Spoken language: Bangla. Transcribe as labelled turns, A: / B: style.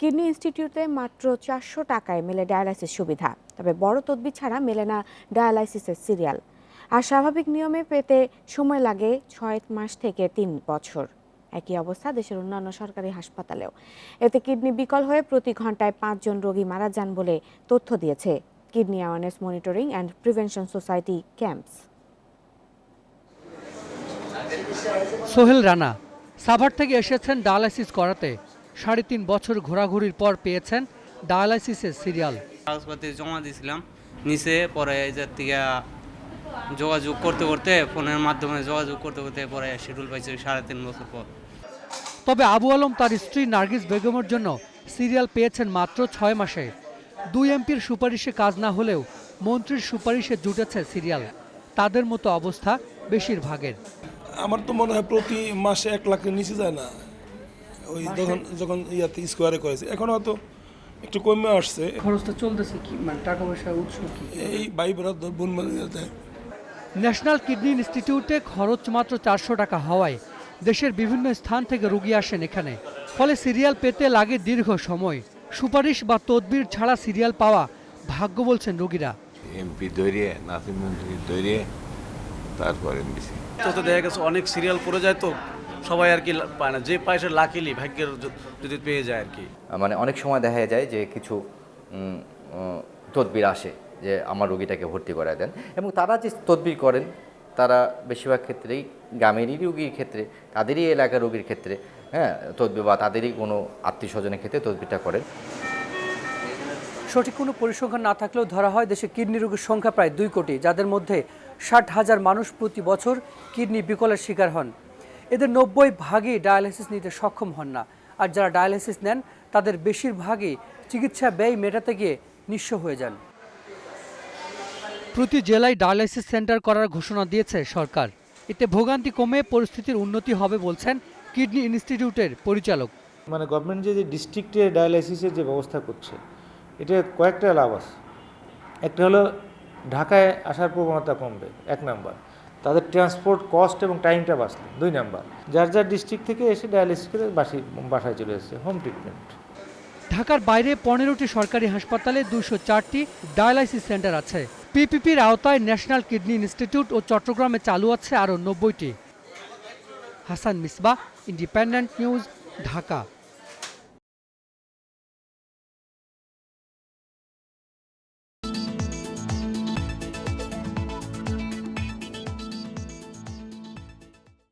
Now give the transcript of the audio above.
A: কিডনি ইনস্টিটিউটে মাত্র চারশো টাকায় মেলে ডায়ালাইসিস সুবিধা। তবে বড় তদবির ছাড়া মেলে না ডায়ালাইসিসের সিরিয়াল। আর স্বাভাবিক নিয়মে পেতে সময় লাগে ছয় মাস থেকে তিন বছর। একই অবস্থা দেশের অন্যান্য সরকারি হাসপাতালেও। এতে কিডনি বিকল হয়ে প্রতি ঘন্টায় পাঁচজন রোগী মারা যান বলে তথ্য দিয়েছে kidney awareness monitoring and prevention society camps.
B: Sohel Rana, Savar থেকে এসেছেন ডায়ালাইসিস করাতে। সাড়ে তিন বছর ঘোরাঘুরির পর পেয়েছেন ডায়ালাইসিসের সিরিয়াল।
C: কাগজপাতি জমা দিয়েছিলাম। নিচে পরে এই যে থেকে যোগাযোগ করতে করতে ফোনের মাধ্যমে যোগাযোগ করতে করতে পরে শিডিউল পাইছে সাড়ে তিন বছর পর।
B: তবে আবু আলম তার স্ত্রী নার্গিস বেগমের জন্য সিরিয়াল পেয়েছেন মাত্র ছয় মাসে। দুই এমপির সুপারিশে কাজ না হলেও মন্ত্রীর সুপারিশে জুটেছে সিরিয়াল। তাদের মতো অবস্থা বেশিরভাগের।
D: আমার তো মনে হয় প্রতি মাসে এক লাখের নিচে যায় না। ওই যখন যখন ইয়াতে স্কোয়ারে করেছে। এখন হয়তো একটু কমে আসছে।
B: খরচটা চলতেছে কি? মানে টাকা পয়সার উৎস কি?
D: এই ভাই বরাদ্দ বোন
B: ন্যাশনাল কিডনি ইনস্টিটিউটে খরচ মাত্র চারশো টাকা হওয়ায় দেশের বিভিন্ন স্থান থেকে রোগী আসেন এখানে। ফলে সিরিয়াল পেতে লাগে দীর্ঘ সময়। সুপারিশ বা তদবির ছাড়া সিরিয়াল পাওয়া ভাগ্য বলছেন রোগীরা।
E: এমপি ধরিয়ে নাসিম মন্ত্রী ধরিয়ে তারপর এমবিসি।
F: তো তো দেখা গেছে অনেক সিরিয়াল পড়ে যায় তো। সবাই আর কি পায় না। যে পায় সে লাকিলি ভাগ্যের যদি পেয়ে যায় আর কি।
G: মানে অনেক সময় দেখা যায় যে কিছু তদবির আসে যে আমার রোগীটাকে ভর্তি করায় দেন। এবং তারা যে তদবির করেন তারা বেশিরভাগ ক্ষেত্রেই গ্রামেরই রোগীর ক্ষেত্রে তাদেরই এলাকার রোগীর ক্ষেত্রে হ্যাঁ তদবির বা তাদেরই কোনো আত্মীয় স্বজনের ক্ষেত্রে তদবিরটা করেন।
B: সঠিক কোনো পরিসংখ্যান না থাকলেও ধরা হয় দেশে কিডনি রোগীর সংখ্যা প্রায় দুই কোটি যাদের মধ্যে ষাট হাজার মানুষ প্রতি বছর কিডনি বিকলের শিকার হন। এদের নব্বই ভাগই ডায়ালাইসিস নিতে সক্ষম হন না। আর যারা ডায়ালাইসিস নেন তাদের বেশিরভাগই চিকিৎসা ব্যয় মেটাতে গিয়ে নিঃস্ব হয়ে যান। প্রতি জেলায় ডায়ালাইসিস সেন্টার করার ঘোষণা দিয়েছে সরকার। এতে ভোগান্তি কমে পরিস্থিতির উন্নতি হবে বলছেন কিডনি ইনস্টিটিউটের পরিচালক।
H: মানে গভর্নমেন্ট যে যে ডিস্ট্রিক্টে ডায়ালাইসিসের যে ব্যবস্থা করছে এটা কয়েকটা লাভ আছে। একটা হলো ঢাকায় আসার প্রবণতা কমবে এক নাম্বার। তাদের ট্রান্সপোর্ট কস্ট এবং টাইমটা বাঁচবে দুই নাম্বার যার যার ডিস্ট্রিক্ট থেকে এসে ডায়ালিসিস করে বাসি বাসায় চলে এসেছে হোম ট্রিটমেন্ট
B: ঢাকার বাইরে পনেরোটি সরকারি হাসপাতালে দুশো চারটি ডায়ালাইসিস সেন্টার আছে। পিপিপির আওতায় ন্যাশনাল কিডনি ইনস্টিটিউট ও চট্টগ্রামে চালু আছে আরও নব্বইটি। Hasan Misba independent news Dhaka.